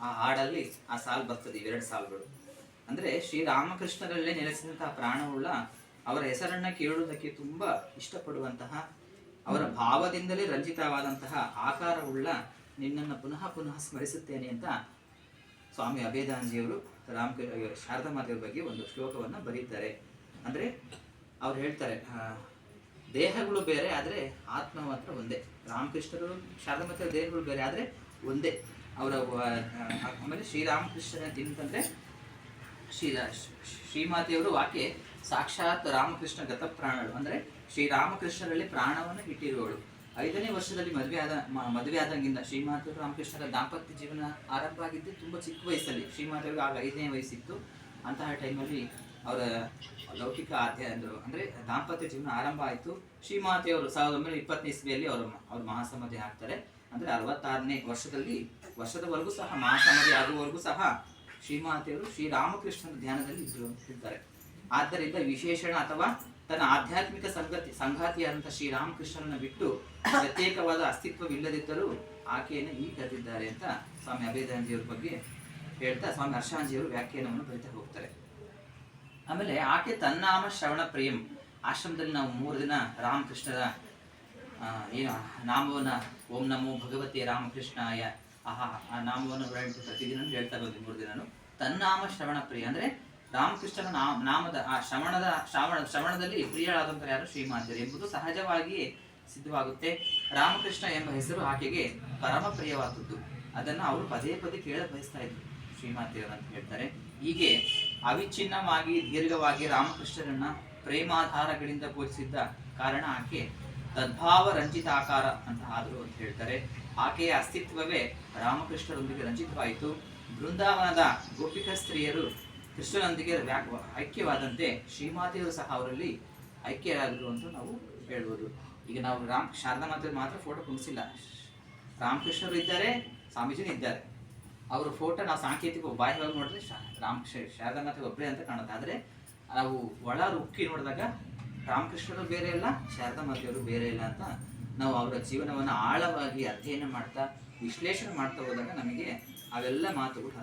ಆ ಹಾಡಲ್ಲಿ ಆ ಸಾಲು ಬರ್ತದೆ, ಇವೆರಡು ಸಾಲುಗಳು. ಅಂದ್ರೆ ಶ್ರೀರಾಮಕೃಷ್ಣರಲ್ಲೇ ನೆಲೆಸಿದಂತಹ ಪ್ರಾಣವುಳ್ಳ ಅವರ ಹೆಸರನ್ನ ಕೇಳುವುದಕ್ಕೆ ತುಂಬಾ ಇಷ್ಟಪಡುವಂತಹ, ಅವರ ಭಾವದಿಂದಲೇ ರಂಜಿತವಾದಂತಹ ಆಕಾರವುಳ್ಳ ನಿನ್ನನ್ನು ಪುನಃ ಪುನಃ ಸ್ಮರಿಸುತ್ತೇನೆ ಅಂತ ಸ್ವಾಮಿ ಅಭೇದಾನಂದಿಯವರು ರಾಮ ಶಾರದಾ ಮಾತೆಯವ್ರ ಬಗ್ಗೆ ಒಂದು ಶ್ಲೋಕವನ್ನು ಬರೀತಾರೆ. ಅಂದ್ರೆ ಅವ್ರು ಹೇಳ್ತಾರೆ ದೇಹಗಳು ಬೇರೆ, ಆದ್ರೆ ಆತ್ಮ ಮಾತ್ರ ಒಂದೇ. ರಾಮಕೃಷ್ಣರು ಶಾರದಾ ಮಾತೆಯವ್ರ ದೇಹಗಳು ಬೇರೆ, ಆದ್ರೆ ಒಂದೇ. ಅವರ ಆಮೇಲೆ ಶ್ರೀರಾಮಕೃಷ್ಣ ಏನಂತಂದರೆ ಶ್ರೀ ಶ್ರೀಮಾತೆಯವರು ಆಕೆ ಸಾಕ್ಷಾತ್ ರಾಮಕೃಷ್ಣ ಗತಪ್ರಾಣಳು. ಅಂದರೆ ಶ್ರೀರಾಮಕೃಷ್ಣರಲ್ಲಿ ಪ್ರಾಣವನ್ನು ಇಟ್ಟಿರುವವಳು. ಐದನೇ ವರ್ಷದಲ್ಲಿ ಮದುವೆ ಆದ ಮದುವೆ ಆದಂಗಿಂದ ಶ್ರೀಮಾತೆಯವರು ರಾಮಕೃಷ್ಣರ ದಾಂಪತ್ಯ ಜೀವನ ಆರಂಭ ಆಗಿದ್ದು ತುಂಬ ಚಿಕ್ಕ ವಯಸ್ಸಲ್ಲಿ. ಶ್ರೀಮಾತೆಯವರು ಆಗ ಐದನೇ ವಯಸ್ಸಿತ್ತು. ಅಂತಹ ಟೈಮಲ್ಲಿ ಅವರ ಲೌಕಿಕ ಆದ್ಯ ಅಂದರು ಅಂದರೆ ದಾಂಪತ್ಯ ಜೀವನ ಆರಂಭ ಆಯಿತು. ಶ್ರೀಮಾತೆಯವರು ಸಾವಿರದ ಒಂಬೈನೂರ ಇಪ್ಪತ್ತನೇ ಇಸ್ವಿಯಲ್ಲಿ ಅವರು ಅವರು ಮಹಾಸಮಾಧಿ ಆಗ್ತಾರೆ ಅಂದರೆ ಅರವತ್ತಾರನೇ ವರ್ಷದಲ್ಲಿ, ವರ್ಷದವರೆಗೂ ಸಹ ಮಹಾಸಮಾಧಿ ಆಗುವವರೆಗೂ ಸಹ ಶ್ರೀಮಾತೆಯವರು ಶ್ರೀರಾಮಕೃಷ್ಣನ ಧ್ಯಾನದಲ್ಲಿ ಇದ್ರು ಹೇಳ್ತಾರೆ ಆದ್ದರಿಂದ ವಿಶೇಷಣ ಅಥವಾ ತನ್ನ ಆಧ್ಯಾತ್ಮಿಕ ಸಂಗತಿ, ಸಂಗಾತಿಯಾದಂಥ ಶ್ರೀರಾಮಕೃಷ್ಣನನ್ನು ಬಿಟ್ಟು ಪ್ರತ್ಯೇಕವಾದ ಅಸ್ತಿತ್ವವಿಲ್ಲದಿದ್ದರೂ ಆಕೆಯನ್ನು ಈ ಕರೆದಿದ್ದಾರೆ ಅಂತ ಸ್ವಾಮಿ ಅಭಯದಾನಂದಿಯವ್ರ ಬಗ್ಗೆ ಹೇಳ್ತಾ, ಸ್ವಾಮಿ ಹರ್ಷಾಂಜಿಯವರು ವ್ಯಾಖ್ಯಾನವನ್ನು ಬರಿತಾ ಹೋಗ್ತಾರೆ. ಆಮೇಲೆ ಆಕೆ ತನ್ನಾಮ ಶ್ರವಣ ಪ್ರಿಯಂ ಆಶ್ರಮದಲ್ಲಿ ನಾವು ಮೂರು ದಿನ ರಾಮಕೃಷ್ಣರ ಏನು, ನಾಮವನ್ನ ಓಂ ನಮೋ ಭಗವತಿ ರಾಮಕೃಷ್ಣಾಯ, ಆಹಾ, ಆ ನಾಮವನ್ನು ಹೇಳ್ತಾ ಪ್ರತಿದಿನ ಹೇಳ್ತಾ ಬಂದ್ವಿ ಮೂರು ದಿನನು. ತನ್ನಾಮ ಶ್ರವಣ ಪ್ರಿಯ. ಅಂದ್ರೆ ರಾಮಕೃಷ್ಣನ ನಾಮ ನಾಮದ, ಆ ಶ್ರವಣದ, ಶ್ರವಣ, ಶ್ರವಣದಲ್ಲಿ ಪ್ರಿಯಳಾದಂಥ ಯಾರು? ಶ್ರೀಮಾತೆಯರು ಎಂಬುದು ಸಹಜವಾಗಿ ಸಿದ್ಧವಾಗುತ್ತೆ. ರಾಮಕೃಷ್ಣ ಎಂಬ ಹೆಸರು ಆಕೆಗೆ ಪರಮ ಪ್ರಿಯವಾದದ್ದು. ಅದನ್ನ ಅವರು ಪದೇ ಪದೇ ಕೇಳ ಬಯಸ್ತಾ ಇದ್ರು ಶ್ರೀಮಾತೆಯವರು ಅಂತ ಹೇಳ್ತಾರೆ. ಹೀಗೆ ಅವಿಚ್ಛಿನ್ನವಾಗಿ ದೀರ್ಘವಾಗಿ ರಾಮಕೃಷ್ಣರನ್ನ ಪ್ರೇಮಾಧಾರಗಳಿಂದ ಪೂಜಿಸಿದ್ದ ಕಾರಣ ಆಕೆ ತದ್ಭಾವ ರಂಜಿತ ಆಕಾರ ಅಂತ ಆದರು ಅಂತ ಹೇಳ್ತಾರೆ. ಆಕೆಯ ಅಸ್ತಿತ್ವವೇ ರಾಮಕೃಷ್ಣರೊಂದಿಗೆ ರಂಜಿತವಾಯಿತು. ಬೃಂದಾವನದ ಗೋಪಿಕ ಸ್ತ್ರೀಯರು ಕೃಷ್ಣನೊಂದಿಗೆ ಐಕ್ಯವಾದಂತೆ ಶ್ರೀಮಾತೆಯವರು ಸಹ ಅವರಲ್ಲಿ ಐಕ್ಯರಾದರು ಅಂತ ನಾವು ಹೇಳ್ಬೋದು. ಈಗ ನಾವು ರಾಮ್ ಶಾರದಾ ಮಾತೆ ಮಾತ್ರ ಫೋಟೋ ಕುಣಿಸಿಲ್ಲ. ರಾಮಕೃಷ್ಣರು ಇದ್ದಾರೆ, ಸ್ವಾಮೀಜಿನೂ ಇದ್ದಾರೆ. ಅವರ ಫೋಟೋ ನಾವು ಸಾಂಕೇತಿಕ ಬಾಹ್ಯವಾಗಿ ನೋಡಿದ್ರೆ ಶಾ- ರಾಮ ಶ- ಶಾರದಾ ಮಾತೆ ಒಬ್ಬರೇ ಅಂತ ಕಾಣುತ್ತೆ ಆದರೆ ನಾವು ಒಳ ರುಕ್ಕಿ ನೋಡಿದಾಗ ರಾಮಕೃಷ್ಣರು ಬೇರೆ ಇಲ್ಲ, ಶಾರದಾ ಮಾತೆಯವರು ಬೇರೆ ಇಲ್ಲ ಅಂತ ನಾವು ಅವರ ಜೀವನವನ್ನು ಆಳವಾಗಿ ಅಧ್ಯಯನ ಮಾಡ್ತಾ, ವಿಶ್ಲೇಷಣೆ ಮಾಡ್ತಾ ಹೋದಾಗ ನಮಗೆ ಅವೆಲ್ಲ ಮಾತುಗಳು